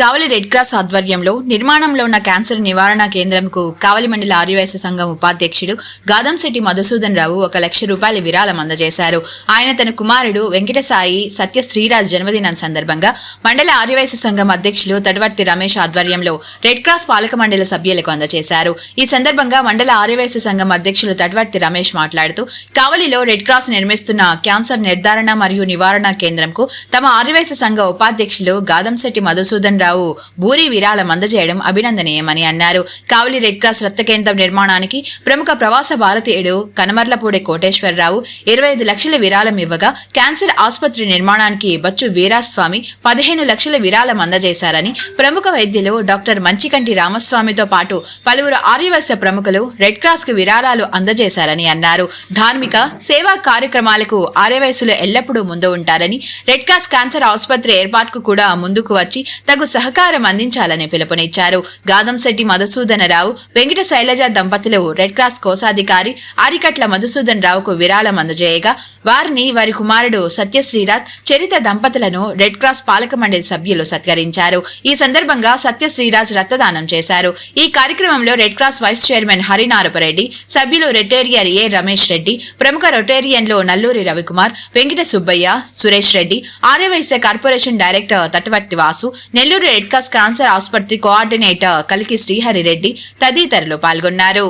కావలి red cross ఆధ్వర్యంలో నిర్మాణంలో ఉన్న క్యాన్సర్ నివారణ కేంద్రంకు కావలి మండల ఆర్యవైశ్య సంఘం ఉపాధ్యక్షుడు గాదంశెట్టి మధుసూదన్ రావు ఒక లక్ష రూపాయల విరాళం అందజేశారు. ఆయన తన కుమారుడు వెంకటసాయి సత్య శ్రీరాజ్ జన్మదినం సందర్భంగా మండల ఆర్యవైశ్య సంఘం అధ్యక్షులు తడవర్తి రమేష్ ఆధ్వర్యంలో రెడ్ క్రాస్ పాలక మండలి సభ్యులకు అందజేశారు. ఈ సందర్భంగా మండల ఆర్యవైశ్య సంఘం అధ్యక్షులు తడవర్తి రమేష్ మాట్లాడుతూ కావలిలో రెడ్ క్రాస్ నిర్మిస్తున్న క్యాన్సర్ నిర్ధారణ మరియు నివారణ కేంద్రంకు తమ ఆర్యవైశ్య సంఘ ఉపాధ్యక్షులు గాదంశెట్టి మధుసూదన్ రావు. భూరి విరాళం అందజేయడం అభినందనీయమని అన్నారు. కావలి రెడ్ క్రాస్ రక్త కేంద్రం నిర్మాణానికి ప్రముఖ ప్రవాస భారతీయుడు కనమర్లపూడి కోటేశ్వరరావు ఇరవై ఐదు లక్షల విరాళం ఇవ్వగా క్యాన్సర్ ఆసుపత్రి నిర్మాణానికి బచ్చు వీరాస్వామి పదిహేను లక్షల విరాళం అందజేశారని ప్రముఖ వైద్యులు డాక్టర్ మంచికంటి రామస్వామితో పాటు పలువురు ఆర్యవైశ్య ప్రముఖులు రెడ్ క్రాస్కు విరాళాలు అందజేశారని అన్నారు. ధార్మిక సేవా కార్యక్రమాలకు ఆర్యవైశ్యులు ఎల్లప్పుడూ ముందు ఉంటారని రెడ్ క్రాస్ క్యాన్సర్ ఆసుపత్రి ఏర్పాటుకు కూడా ముందుకు వచ్చి తగు సహకారం అందించాలని పిలుపునిచ్చారు. గాదంశెట్టి మధుసూదనరావు వెంకట శైలజ దంపతులు రెడ్ క్రాస్ కోశాధికారి ఆరికట్ల మధుసూదన్ రావుకు విరాళం అందజేయగా వారిని వారి కుమారుడు సత్యశ్రీరాజ్ చరిత దంపతులను రెడ్ క్రాస్ పాలక మండలి సభ్యులు సత్కరించారు. ఈ సందర్భంగా సత్యశ్రీరాజ్ రక్తదానం చేశారు. ఈ కార్యక్రమంలో red cross vice chairman Harinarapareddy సభ్యులు రొటేరియర్ ఏ రమేష్ రెడ్డి ప్రముఖ రొటేరియన్లు Nalluri Ravikumar Venkata Subbaiah Suresh Reddy Aryavysya corporation director Tatavarthi Vasu Nellore red cross cancer ఆసుపత్రి కోఆర్డినేటర్ కలికి శ్రీహరి రెడ్డి తదితరులు పాల్గొన్నారు.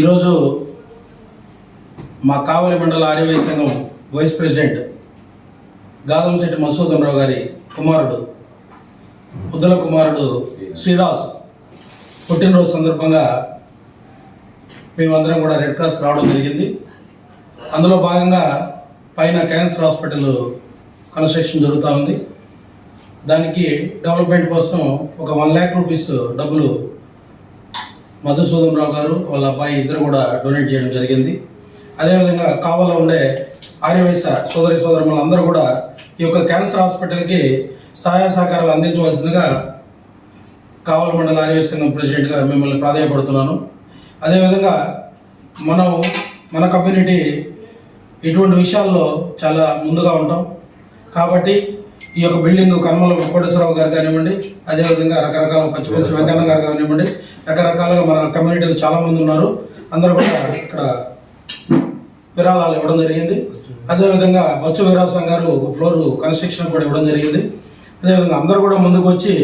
ఈరోజు మా కావలి మండల ఆర్యవై సంఘం వైస్ ప్రెసిడెంట్ గాదంశెట్టి మసూదన్ రావు గారి కుమారుడు ముద్దల కుమారుడు శ్రీరాజ్ పుట్టినరోజు సందర్భంగా మేమందరం కూడా రెడ్ క్రాస్ రావడం జరిగింది. అందులో భాగంగా పైన క్యాన్సర్ హాస్పిటల్ కన్స్ట్రక్షన్ జరుగుతూ ఉంది. దానికి డెవలప్మెంట్ కోసం ఒక వన్ ల్యాక్ రూపీస్ డబ్బులు మధుసూదన్ రావు గారు వాళ్ళ అబ్బాయి ఇద్దరు కూడా డొనేట్ చేయడం జరిగింది. అదేవిధంగా కావాలో ఉండే ఆర్యవయస సోదరి సోదరులందరూ కూడా ఈ యొక్క క్యాన్సర్ హాస్పిటల్కి సహాయ సహకారాలు అందించవలసిందిగా కావల మండల ఆర్యవైశ్య సంఘం ప్రెసిడెంట్గా మిమ్మల్ని ప్రాధాయపడుతున్నాను. అదేవిధంగా మనం మన కమ్యూనిటీ ఇటువంటి విషయాల్లో చాలా ముందుగా ఉంటాం. కాబట్టి ఈ యొక్క బిల్డింగ్ కర్మల కోటేశ్వరరావు గారు కానివ్వండి అదేవిధంగా రకరకాల పచ్చిపల్సి వెంకన్న గారు కానివ్వండి రకరకాలుగా మన కమ్యూనిటీలో చాలా మంది ఉన్నారు. అందరూ కూడా ఇక్కడ విరాళాలు ఇవ్వడం జరిగింది. అదేవిధంగా బొత్స వీరాసం గారు ఒక ఫ్లోర్ కన్స్ట్రక్షన్ కూడా ఇవ్వడం జరిగింది. అదేవిధంగా అందరూ కూడా ముందుకు వచ్చి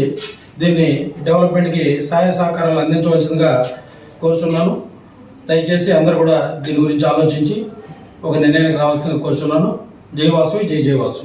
దీన్ని డెవలప్మెంట్కి సహాయ సహకారాలు అందించవలసిందిగా కోరుచున్నాను. దయచేసి అందరూ కూడా దీని గురించి ఆలోచించి ఒక నిర్ణయానికి రావాల్సిందిగా కోరుచున్నాను. జై వాసు. జై జై Vasu.